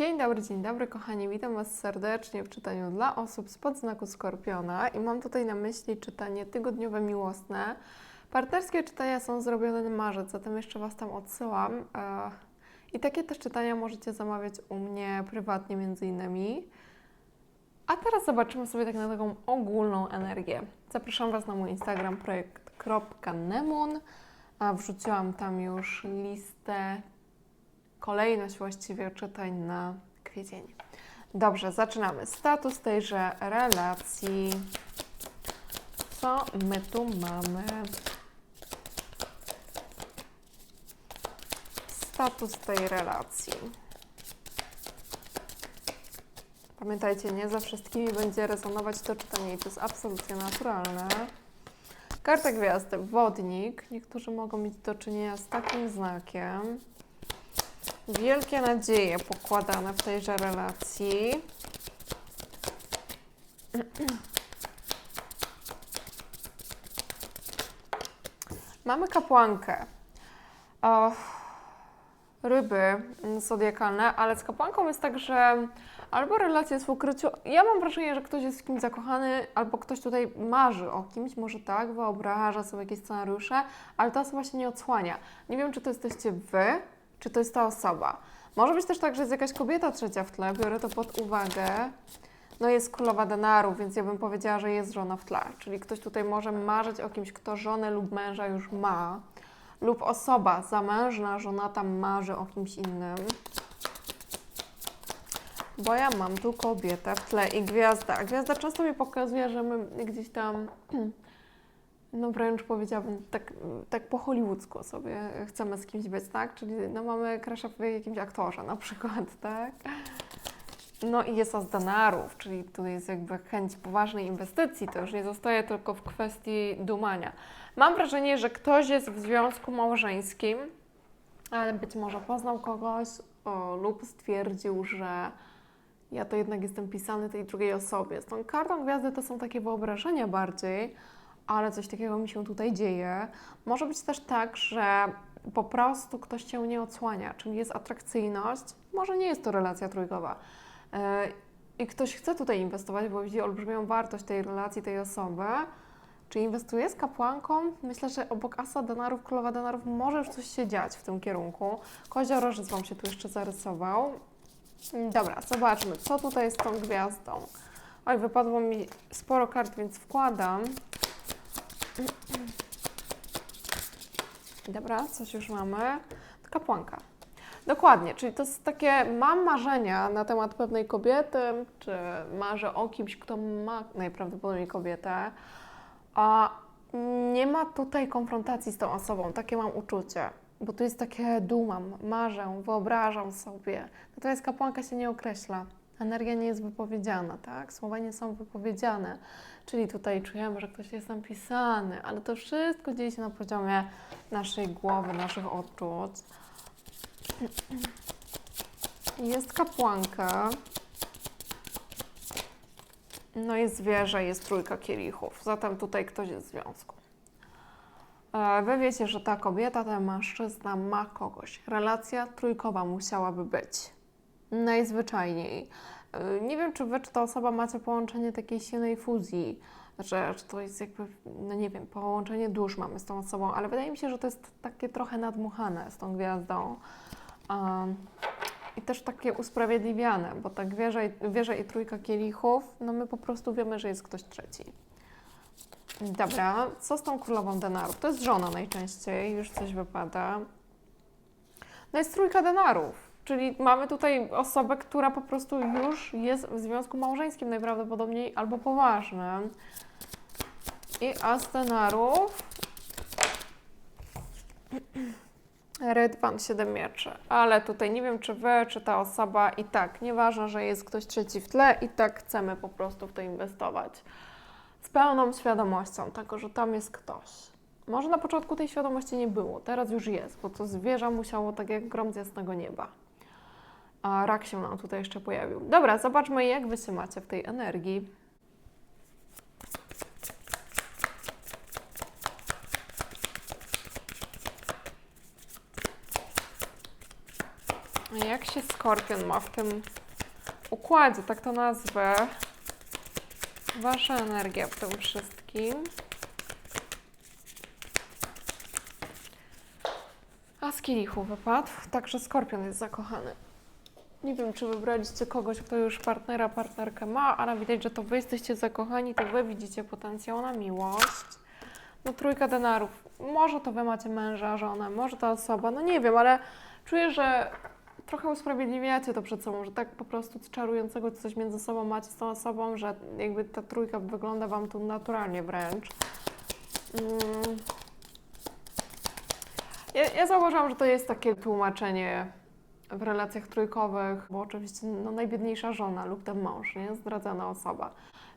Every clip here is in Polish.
Dzień dobry, dzień dobry kochani, witam Was serdecznie w czytaniu dla osób spod znaku Skorpiona i mam tutaj na myśli czytanie tygodniowe miłosne. Partnerskie czytania są zrobione na marzec, zatem jeszcze Was tam odsyłam. E, I takie też czytania możecie zamawiać u mnie prywatnie między innymi. A teraz zobaczymy sobie tak na taką ogólną energię. Zapraszam Was na mój Instagram projekt.nemun. A Wrzuciłam tam już listę kolejność właściwie czytań na kwiecień. Dobrze, zaczynamy. Status tejże relacji. Co my tu mamy? Status tej relacji. Pamiętajcie, nie ze wszystkimi będzie rezonować to czytanie i to jest absolutnie naturalne. Karta gwiazdy, wodnik. Niektórzy mogą mieć do czynienia z takim znakiem. Wielkie nadzieje pokładane w tejże relacji. Mamy kapłankę. O, ryby zodiakalne, ale z kapłanką jest tak, że albo relacja jest w ukryciu. Ja mam wrażenie, że ktoś jest w kimś zakochany, albo ktoś tutaj marzy o kimś, może tak, wyobraża sobie jakieś scenariusze, ale ta osoba się nie odsłania. Nie wiem, czy to jesteście wy, czy to jest ta osoba. Może być też tak, że jest jakaś kobieta trzecia w tle, biorę to pod uwagę. No jest królowa denarów, więc ja bym powiedziała, że jest żona w tle. Czyli ktoś tutaj może marzyć o kimś, kto żonę lub męża już ma, lub osoba zamężna, żonata marzy o kimś innym. Bo ja mam tu kobietę w tle i gwiazda. Gwiazda często mi pokazuje, że my gdzieś tam, no wręcz powiedziałabym, tak, tak po hollywoodzku sobie chcemy z kimś być, tak? Czyli no mamy crusha w jakimś aktorze na przykład, tak? No i jest as denarów, czyli tu jest jakby chęć poważnej inwestycji, to już nie zostaje tylko w kwestii dumania. Mam wrażenie, że ktoś jest w związku małżeńskim, ale być może poznał kogoś o, lub stwierdził, że ja to jednak jestem pisany tej drugiej osobie. Z tą kartą gwiazdy to są takie wyobrażenia bardziej, ale coś takiego mi się tutaj dzieje. Może być też tak, że po prostu ktoś cię nie odsłania, czyli jest atrakcyjność, może nie jest to relacja trójkowa. Yy, I ktoś chce tutaj inwestować, bo widzi olbrzymią wartość tej relacji, tej osoby. Czy inwestuje z kapłanką? Myślę, że obok asa denarów, królowa denarów może już coś się dziać w tym kierunku. Koziorożec Wam się tu jeszcze zarysował. Dobra, zobaczmy, co tutaj z tą gwiazdą. Oj, wypadło mi sporo kart, więc wkładam. Dobra, coś już mamy. Kapłanka. Dokładnie, czyli to jest takie, mam marzenia na temat pewnej kobiety, czy marzę o kimś, kto ma najprawdopodobniej kobietę, a nie ma tutaj konfrontacji z tą osobą, takie mam uczucie, bo tu jest takie dumam, marzę, wyobrażam sobie. Natomiast kapłanka się nie określa, energia nie jest wypowiedziana, tak? Słowa nie są wypowiedziane, czyli tutaj czujemy, że ktoś jest napisany, ale to wszystko dzieje się na poziomie naszej głowy, naszych odczuć. Jest kapłanka. No jest zwierzę, jest trójka kielichów. Zatem tutaj ktoś jest w związku. E, Wy wiecie, że ta kobieta, ten mężczyzna ma kogoś. Relacja trójkowa musiałaby być. Najzwyczajniej. E, Nie wiem, czy wy, czy ta osoba macie połączenie takiej silnej fuzji, że, że to jest jakby, no nie wiem, połączenie dusz mamy z tą osobą, ale wydaje mi się, że to jest takie trochę nadmuchane z tą gwiazdą. Um, I też takie usprawiedliwiane, bo tak wieża i, wieża i trójka kielichów, no my po prostu wiemy, że jest ktoś trzeci. Dobra, co z tą królową denarów? To jest żona najczęściej, już coś wypada. No jest trójka denarów, czyli mamy tutaj osobę, która po prostu już jest w związku małżeńskim najprawdopodobniej albo poważnym. I as denarów. Rydwan 7 mieczy, ale tutaj nie wiem, czy wy, czy ta osoba i tak, nieważne, że jest ktoś trzeci w tle, i tak chcemy po prostu w to inwestować. Z pełną świadomością tego, że tam jest ktoś. Może na początku tej świadomości nie było, teraz już jest, bo to zwierzę musiało tak jak grom z jasnego nieba. A rak się nam tutaj jeszcze pojawił. Dobra, zobaczmy, jak wy się macie w tej energii. Jak się Skorpion ma w tym układzie, tak to nazwę. Wasza energia w tym wszystkim. A z kielichu wypadł, także Skorpion jest zakochany. Nie wiem, czy wybraliście kogoś, kto już partnera, partnerkę ma, ale widać, że to wy jesteście zakochani, to wy widzicie potencjał na miłość. No trójka denarów. Może to wy macie męża, żonę, może ta osoba, no nie wiem, ale czuję, że trochę usprawiedliwiacie to przed sobą, że tak po prostu czarującego coś między sobą macie z tą osobą, że jakby ta trójka wygląda wam tu naturalnie wręcz. Mm. Ja, ja zauważyłam, że to jest takie tłumaczenie w relacjach trójkowych, bo oczywiście no, najbiedniejsza żona lub ten mąż, nie? Zdradzana osoba.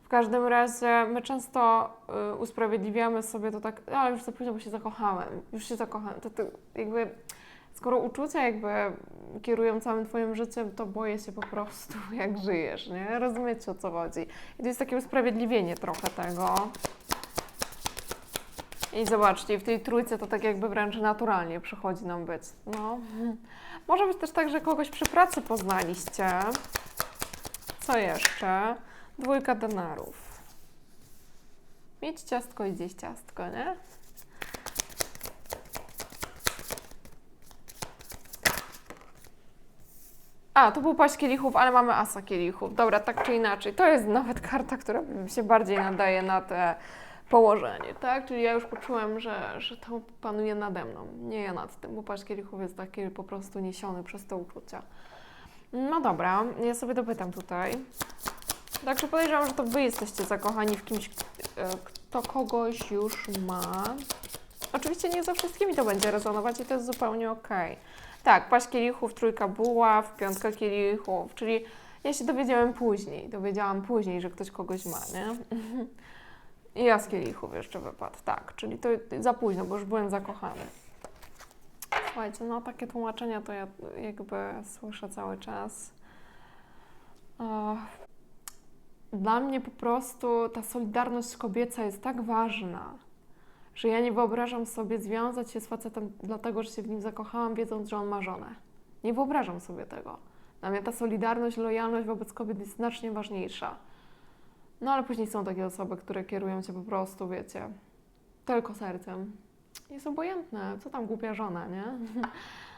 W każdym razie my często y, usprawiedliwiamy sobie to tak, ale już za późno, bo się zakochałem, już się zakochałem. To, to jakby, skoro uczucia jakby kierują całym Twoim życiem, to boję się po prostu, jak żyjesz, nie? Rozumiecie, o co chodzi. I to jest takie usprawiedliwienie trochę tego. I zobaczcie, w tej trójce to tak jakby wręcz naturalnie przychodzi nam być. No. Może być też tak, że kogoś przy pracy poznaliście. Co jeszcze? Dwójka denarów. Mieć ciastko i zjeść ciastko, nie? A, to był paść kielichów, ale mamy asa kielichów. Dobra, tak czy inaczej. To jest nawet karta, która się bardziej nadaje na te położenie, tak? Czyli ja już poczułem, że, że to panuje nade mną, nie ja nad tym, bo paść kielichów jest taki po prostu niesiony przez te uczucia. No dobra, ja sobie dopytam tutaj. Także podejrzewam, że to Wy jesteście zakochani w kimś, e, kto kogoś już ma. Oczywiście nie ze wszystkimi to będzie rezonować i to jest zupełnie okej. Tak, paść kielichów, trójka buław, piątka kielichów, czyli ja się dowiedziałem później, dowiedziałam później, że ktoś kogoś ma, nie? I ja z kielichów jeszcze wypadł, tak, czyli to za późno, bo już byłem zakochany. Słuchajcie, no takie tłumaczenia to ja jakby słyszę cały czas. Dla mnie po prostu ta solidarność kobieca jest tak ważna, że ja nie wyobrażam sobie związać się z facetem dlatego, że się w nim zakochałam, wiedząc, że on ma żonę. Nie wyobrażam sobie tego. Dla mnie ta solidarność, lojalność wobec kobiet jest znacznie ważniejsza. No ale później są takie osoby, które kierują cię po prostu, wiecie, tylko sercem. Jest obojętne, co tam głupia żona, nie?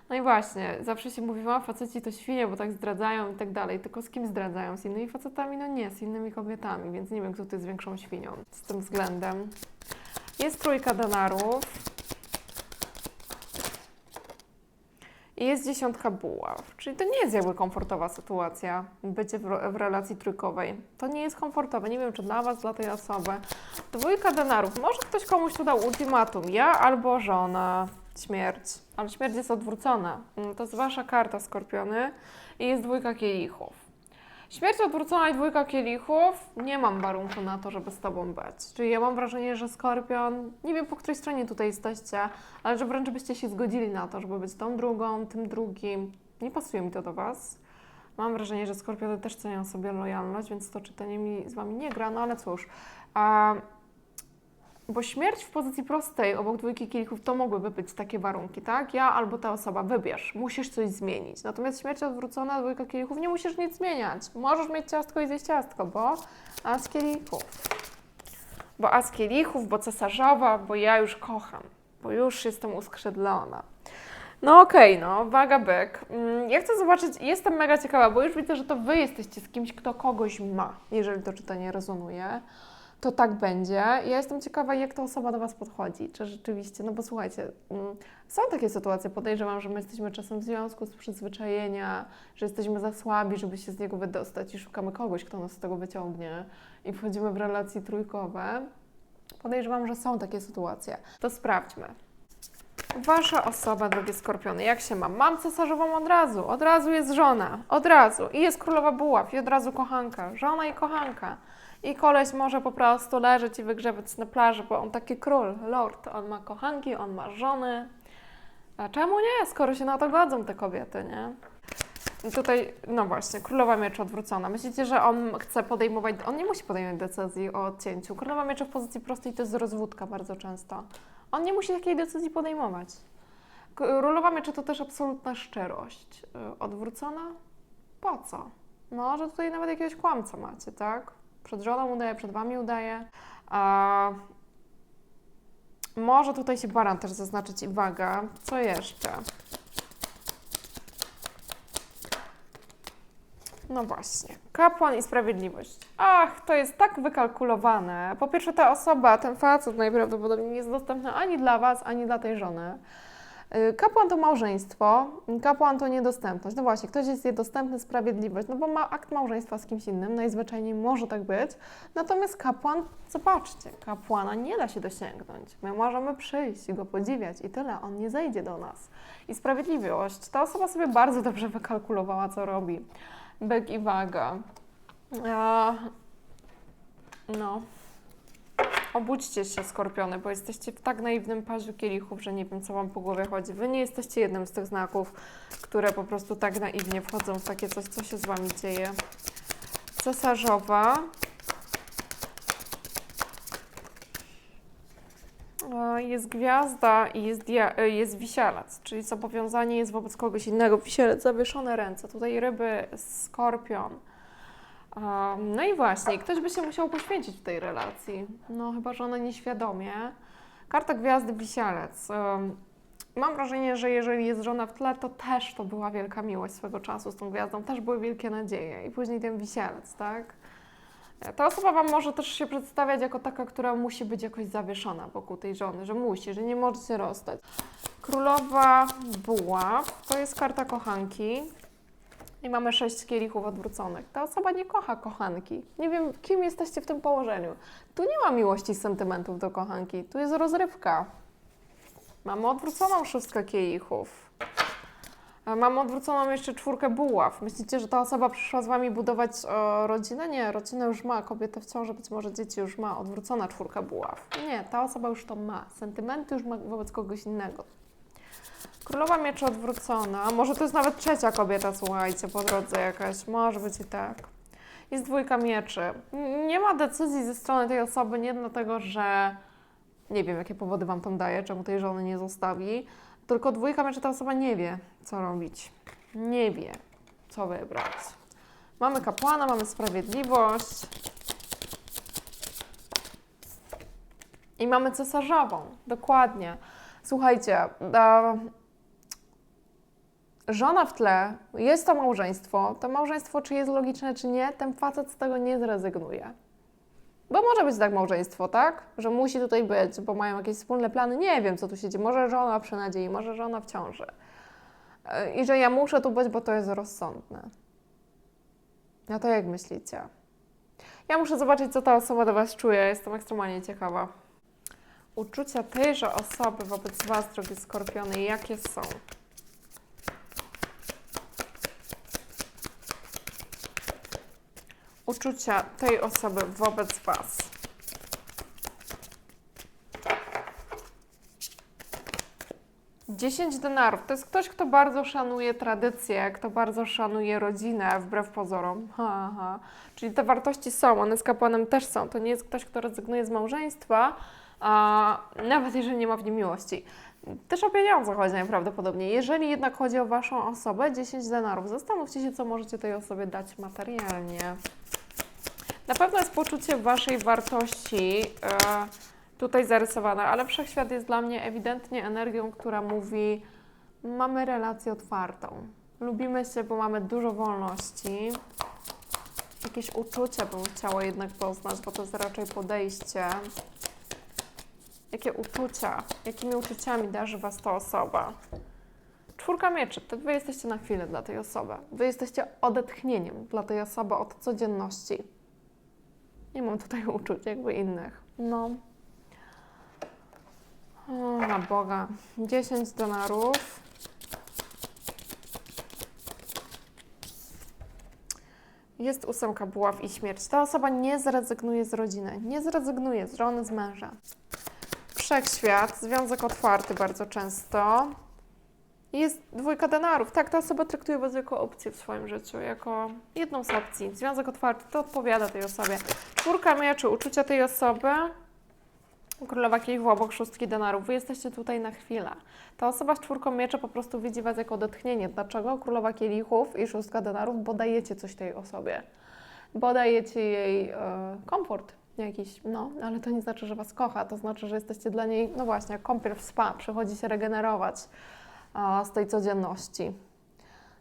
No i właśnie, zawsze się mówiła, faceci to świnie, bo tak zdradzają i tak dalej. Tylko z kim zdradzają? Z innymi facetami? No nie, z innymi kobietami, więc nie wiem, kto tu jest większą świnią z tym względem. Jest trójka denarów. I jest dziesiątka buław, czyli to nie jest jakby komfortowa sytuacja, bycie w, w relacji trójkowej. To nie jest komfortowe, nie wiem czy dla Was, dla tej osoby. Dwójka denarów, może ktoś komuś tu dał ultimatum, ja albo żona, śmierć, ale śmierć jest odwrócona. Mm, To jest Wasza karta, Skorpiony i jest dwójka kielichów. Śmierć odwrócona i dwójka kielichów, nie mam warunku na to, żeby z Tobą być. Czyli ja mam wrażenie, że Skorpion, nie wiem po której stronie tutaj jesteście, ale że wręcz byście się zgodzili na to, żeby być tą drugą, tym drugim. Nie pasuje mi to do Was. Mam wrażenie, że Skorpiony też cenią sobie lojalność, więc to czytanie mi z Wami nie gra, no ale cóż. A, bo śmierć w pozycji prostej obok dwójki kielichów to mogłyby być takie warunki, tak? Ja albo ta osoba, wybierz, musisz coś zmienić. Natomiast śmierć odwrócona, dwójka kielichów, nie musisz nic zmieniać. Możesz mieć ciastko i zjeść ciastko, bo as kielichów. Bo as kielichów, bo cesarzowa, bo ja już kocham, bo już jestem uskrzydlona. No okej, no, waga byk. Mm, Ja chcę zobaczyć, jestem mega ciekawa, bo już widzę, że to Wy jesteście z kimś, kto kogoś ma, jeżeli to czytanie rezonuje to tak będzie. Ja jestem ciekawa, jak ta osoba do Was podchodzi. Czy rzeczywiście, no bo słuchajcie, mm, są takie sytuacje, podejrzewam, że my jesteśmy czasem w związku z przyzwyczajenia, że jesteśmy za słabi, żeby się z niego wydostać i szukamy kogoś, kto nas z tego wyciągnie i wchodzimy w relacje trójkowe. Podejrzewam, że są takie sytuacje. To sprawdźmy. Wasza osoba, drogie skorpiony, jak się ma? Mam cesarzową od razu, od razu jest żona, od razu. I jest królowa buław, i od razu kochanka. Żona i kochanka. I koleś może po prostu leżeć i wygrzewać na plaży, bo on taki król, lord. On ma kochanki, on ma żony. A czemu nie, skoro się na to godzą te kobiety, nie? I tutaj, no właśnie, królowa mieczy odwrócona. Myślicie, że on chce podejmować, on nie musi podejmować decyzji o odcięciu. Królowa mieczy w pozycji prostej to jest rozwódka bardzo często. On nie musi takiej decyzji podejmować. Królowa mieczy to też absolutna szczerość. Y, Odwrócona? Po co? No, że tutaj nawet jakiegoś kłamca macie, tak? Przed żoną udaje, przed wami udaje. A... Może tutaj się baran też zaznaczyć i waga. Co jeszcze? No właśnie. Kapłan i sprawiedliwość. Ach, to jest tak wykalkulowane. Po pierwsze, ta osoba, ten facet najprawdopodobniej nie jest dostępny ani dla Was, ani dla tej żony. Y, Kapłan to małżeństwo, kapłan to niedostępność. No właśnie, ktoś jest niedostępny, sprawiedliwość, no bo ma akt małżeństwa z kimś innym, najzwyczajniej może tak być. Natomiast kapłan, zobaczcie, kapłana nie da się dosięgnąć. My możemy przyjść i go podziwiać i tyle, on nie zejdzie do nas. I sprawiedliwość, ta osoba sobie bardzo dobrze wykalkulowała, co robi. Byk i waga. A, no. Obudźcie się, skorpiony, bo jesteście w tak naiwnym paziu kielichów, że nie wiem, co wam po głowie chodzi. Wy nie jesteście jednym z tych znaków, które po prostu tak naiwnie wchodzą w takie coś, co się z wami dzieje. Cesarzowa. E, Jest gwiazda i jest, e, jest wisielec, czyli zobowiązanie jest wobec kogoś innego. Wisielec, zawieszone ręce, tutaj ryby, skorpion. No i właśnie, ktoś by się musiał poświęcić w tej relacji. No chyba, że ona nieświadomie. Karta gwiazdy wisielec. Mam wrażenie, że jeżeli jest żona w tle, to też to była wielka miłość swego czasu z tą gwiazdą, też były wielkie nadzieje i później ten wisielec, tak? Ta osoba Wam może też się przedstawiać jako taka, która musi być jakoś zawieszona wokół tej żony, że musi, że nie może się rozstać. Królowa Buław to jest karta kochanki. I mamy sześć kielichów odwróconych. Ta osoba nie kocha kochanki. Nie wiem, kim jesteście w tym położeniu. Tu nie ma miłości i sentymentów do kochanki. Tu jest rozrywka. Mamy odwróconą szóstkę kielichów. A Mamy odwróconą jeszcze czwórkę buław. Myślicie, że ta osoba przyszła z Wami budować e, rodzinę? Nie, rodzinę już ma. Kobieta w ciąży, być może dzieci już ma. Odwrócona czwórka buław. Nie, ta osoba już to ma. Sentymenty już ma wobec kogoś innego. Królowa mieczy odwrócona. Może to jest nawet trzecia kobieta, słuchajcie, po drodze jakaś. Może być i tak. Jest dwójka mieczy. Nie ma decyzji ze strony tej osoby, nie dlatego, że nie wiem, jakie powody wam tam daje, czemu tej żony nie zostawi, tylko dwójka mieczy ta osoba nie wie, co robić. Nie wie, co wybrać. Mamy kapłana, mamy sprawiedliwość. I mamy cesarzową, dokładnie. Słuchajcie, a, żona w tle, jest to małżeństwo. To małżeństwo, czy jest logiczne, czy nie, ten facet z tego nie zrezygnuje. Bo może być tak małżeństwo, tak? Że musi tutaj być, bo mają jakieś wspólne plany. Nie wiem, co tu się dzieje. Może żona przy nadziei, może żona w ciąży. Yy, I że ja muszę tu być, bo to jest rozsądne. No to jak myślicie? Ja muszę zobaczyć, co ta osoba do Was czuje. Jestem ekstremalnie ciekawa. Uczucia tejże osoby wobec Was, drogie skorpiony, jakie są? Uczucia tej osoby wobec Was. Dziesięć denarów. To jest ktoś, kto bardzo szanuje tradycje, kto bardzo szanuje rodzinę, wbrew pozorom. Ha, ha. Czyli te wartości są, one z kapłanem też są. To nie jest ktoś, kto rezygnuje z małżeństwa, a nawet jeżeli nie ma w nim miłości. Też o pieniądze chodzi najprawdopodobniej. Jeżeli jednak chodzi o Waszą osobę, 10 denarów. Zastanówcie się, co możecie tej osobie dać materialnie. Na pewno jest poczucie Waszej wartości e, tutaj zarysowane, ale wszechświat jest dla mnie ewidentnie energią, która mówi: mamy relację otwartą. Lubimy się, bo mamy dużo wolności. Jakieś uczucia bym chciała jednak poznać, bo to jest raczej podejście. Jakie uczucia, jakimi uczuciami darzy Was ta osoba? Czwórka mieczy, to Wy jesteście na chwilę dla tej osoby. Wy jesteście odetchnieniem dla tej osoby od codzienności. Nie mam tutaj uczuć jakby innych. No. O, na Boga. 10 dolarów. Jest ósemka buław i śmierć. Ta osoba nie zrezygnuje z rodziny, nie zrezygnuje z żony, z męża. Wszechświat, związek otwarty bardzo często. Jest dwójka denarów. Tak, ta osoba traktuje Was jako opcję w swoim życiu, jako jedną z opcji. Związek otwarty to odpowiada tej osobie. Czwórka mieczy, uczucia tej osoby. Królowa kielichów obok szóstki denarów. Wy jesteście tutaj na chwilę. Ta osoba z czwórką mieczy po prostu widzi Was jako odetchnienie. Dlaczego? Królowa kielichów i szóstka denarów, bo dajecie coś tej osobie. Bo dajecie jej e, komfort jakiś, no, ale to nie znaczy, że Was kocha. To znaczy, że jesteście dla niej, no właśnie, jak kąpiel w spa. Przychodzi się regenerować z tej codzienności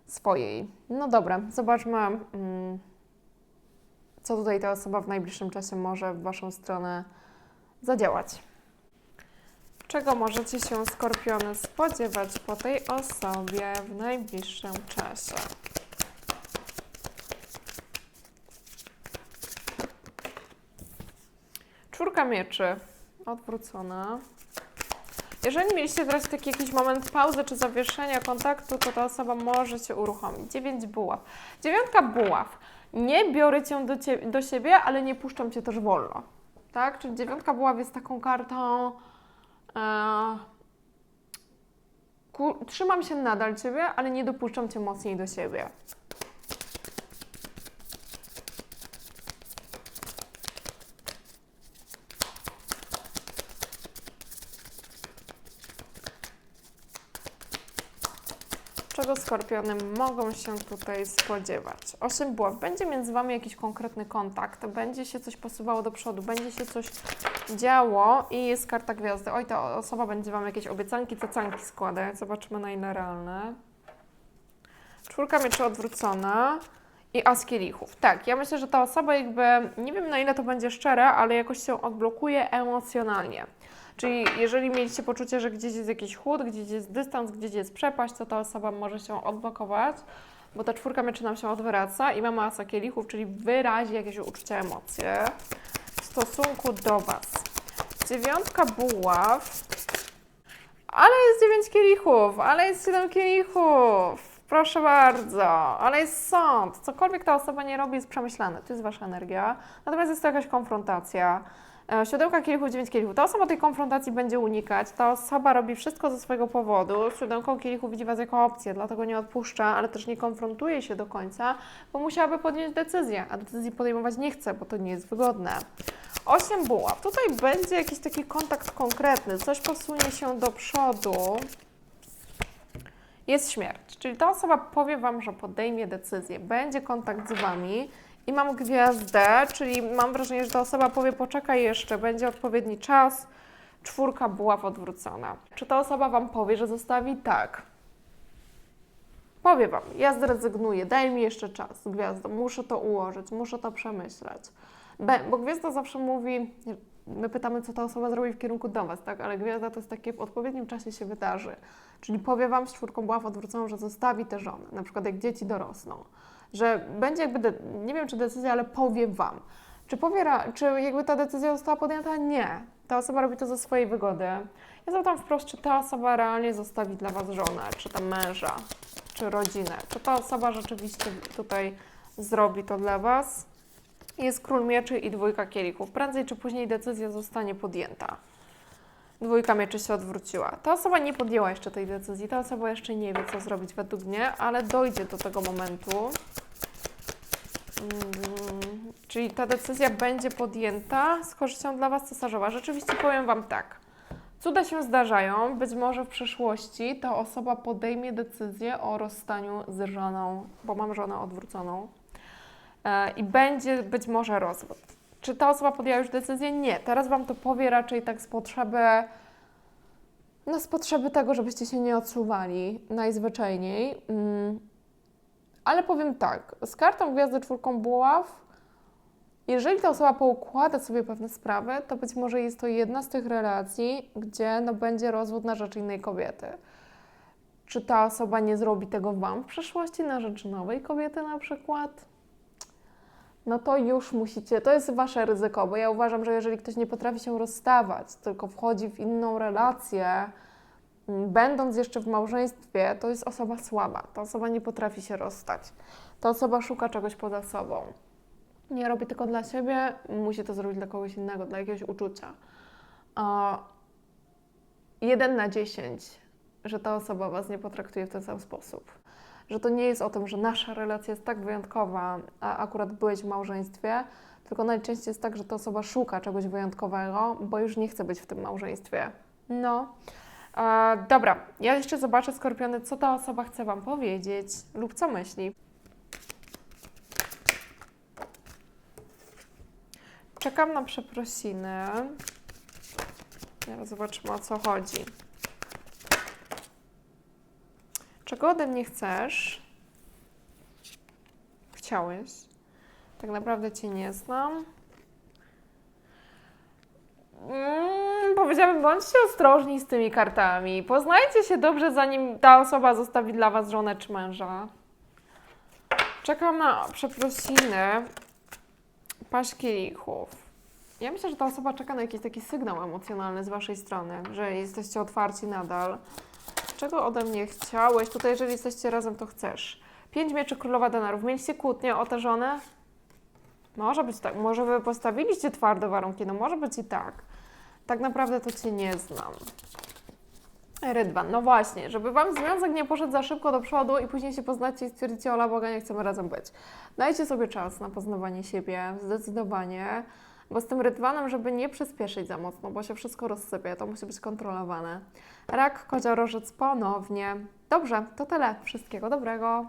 swojej. No dobra, zobaczmy, mm, co tutaj ta osoba w najbliższym czasie może w Waszą stronę zadziałać. Czego możecie się, skorpiony, spodziewać po tej osobie w najbliższym czasie? Czwórka mieczy, odwrócona. Jeżeli mieliście teraz taki jakiś moment pauzy czy zawieszenia kontaktu, to ta osoba może się uruchomić. Dziewięć buław. Dziewiątka buław. Nie biorę cię do, cie, do siebie, ale nie puszczam cię też wolno. Tak? Czyli dziewiątka buław jest taką kartą. E, ku, trzymam się nadal ciebie, ale nie dopuszczam cię mocniej do siebie. Czego skorpiony mogą się tutaj spodziewać? Osiem buław. Będzie między Wami jakiś konkretny kontakt, będzie się coś posuwało do przodu, będzie się coś działo i jest karta gwiazdy. Oj, ta osoba będzie Wam jakieś obiecanki, cacanki składać. Zobaczymy na ile realne. Czwórka mieczy odwrócona i as kielichów. Tak, ja myślę, że ta osoba jakby, nie wiem na ile to będzie szczere, ale jakoś się odblokuje emocjonalnie. Czyli jeżeli mieliście poczucie, że gdzieś jest jakiś chłód, gdzieś jest dystans, gdzieś jest przepaść, to ta osoba może się odblokować, bo ta czwórka mieczy nam się odwraca i mamy asa kielichów, czyli wyrazi jakieś uczucia, emocje w stosunku do Was. Dziewiątka buław, ale jest dziewięć kielichów, ale jest siedem kielichów. Proszę bardzo, ale jest sąd. Cokolwiek ta osoba nie robi, jest przemyślane. To jest Wasza energia. Natomiast jest to jakaś konfrontacja. E, Siódemka kielichów, dziewięć kielichów. Ta osoba tej konfrontacji będzie unikać. Ta osoba robi wszystko ze swojego powodu. Siódemką kielichów widzi Was jako opcję, dlatego nie odpuszcza, ale też nie konfrontuje się do końca, bo musiałaby podjąć decyzję, a decyzji podejmować nie chce, bo to nie jest wygodne. Osiem buław. Tutaj będzie jakiś taki kontakt konkretny, coś posunie się do przodu. Jest śmierć, czyli ta osoba powie Wam, że podejmie decyzję, będzie kontakt z Wami i mam gwiazdę, czyli mam wrażenie, że ta osoba powie poczekaj jeszcze, będzie odpowiedni czas, czwórka buław odwrócona. Czy ta osoba Wam powie, że zostawi? Tak. Powie Wam, ja zrezygnuję, daj mi jeszcze czas, gwiazdo, muszę to ułożyć, muszę to przemyśleć. Be, bo gwiazda zawsze mówi, my pytamy, co ta osoba zrobi w kierunku do Was, tak? Ale gwiazda to jest takie w odpowiednim czasie się wydarzy. Czyli powie Wam z czwórką buław odwróconą, że zostawi te żony, na przykład jak dzieci dorosną. Że będzie jakby, nie wiem czy decyzja, ale powie Wam. Czy, powie, czy jakby ta decyzja została podjęta? Nie. Ta osoba robi to ze swojej wygody. Ja zapytam wprost, czy ta osoba realnie zostawi dla Was żonę, czy tam męża, czy rodzinę. Czy ta osoba rzeczywiście tutaj zrobi to dla Was? Jest król mieczy i dwójka kielichów. Prędzej czy później decyzja zostanie podjęta. Dwójka mieczy się odwróciła. Ta osoba nie podjęła jeszcze tej decyzji, ta osoba jeszcze nie wie, co zrobić według mnie, ale dojdzie do tego momentu. Mm, czyli ta decyzja będzie podjęta z korzyścią dla Was cesarzowa. Rzeczywiście powiem Wam tak. Cuda się zdarzają, być może w przyszłości ta osoba podejmie decyzję o rozstaniu z żoną, bo mam żonę odwróconą e, i będzie być może rozwód. Czy ta osoba podjęła już decyzję? Nie. Teraz Wam to powie raczej tak z potrzeby, no z potrzeby tego, żebyście się nie odsuwali najzwyczajniej. Mm. Ale powiem tak, z kartą gwiazdy czwórką buław, jeżeli ta osoba poukłada sobie pewne sprawy, to być może jest to jedna z tych relacji, gdzie no, będzie rozwód na rzecz innej kobiety. Czy ta osoba nie zrobi tego Wam w przyszłości na rzecz nowej kobiety na przykład? No to już musicie, to jest wasze ryzyko, bo ja uważam, że jeżeli ktoś nie potrafi się rozstawać, tylko wchodzi w inną relację, m, będąc jeszcze w małżeństwie, to jest osoba słaba. Ta osoba nie potrafi się rozstać. Ta osoba szuka czegoś poza sobą. Nie robi tylko dla siebie, musi to zrobić dla kogoś innego, dla jakiegoś uczucia. A jeden na dziesięć, że ta osoba was nie potraktuje w ten sam sposób. Że to nie jest o tym, że nasza relacja jest tak wyjątkowa, a akurat byłeś w małżeństwie, tylko najczęściej jest tak, że ta osoba szuka czegoś wyjątkowego, bo już nie chce być w tym małżeństwie. No. E, dobra, ja jeszcze zobaczę, Skorpiony, co ta osoba chce Wam powiedzieć lub co myśli. Czekam na przeprosiny. Teraz zobaczmy, o co chodzi. Czego ode mnie chcesz? Chciałeś? Tak naprawdę Cię nie znam. Mm, powiedziałabym, bądźcie ostrożni z tymi kartami. Poznajcie się dobrze, zanim ta osoba zostawi dla Was żonę czy męża. Czekam na przeprosiny. Paść kielichów. Ja myślę, że ta osoba czeka na jakiś taki sygnał emocjonalny z Waszej strony, że jesteście otwarci nadal. Czego ode mnie chciałeś? Tutaj, jeżeli jesteście razem, to chcesz. Pięć mieczy królowa denarów. Mieliście kłótnię o tę żonę? Może być tak. Może Wy postawiliście twarde warunki. No może być i tak. Tak naprawdę to Cię nie znam. Rydwan, no właśnie, żeby Wam związek nie poszedł za szybko do przodu i później się poznacie i stwierdzicie, ola Boga, nie chcemy razem być. Dajcie sobie czas na poznawanie siebie, zdecydowanie, bo z tym rydwanem, żeby nie przyspieszyć za mocno, bo się wszystko rozsypie, to musi być kontrolowane. Rak, koziorożec ponownie. Dobrze, to tyle. Wszystkiego dobrego.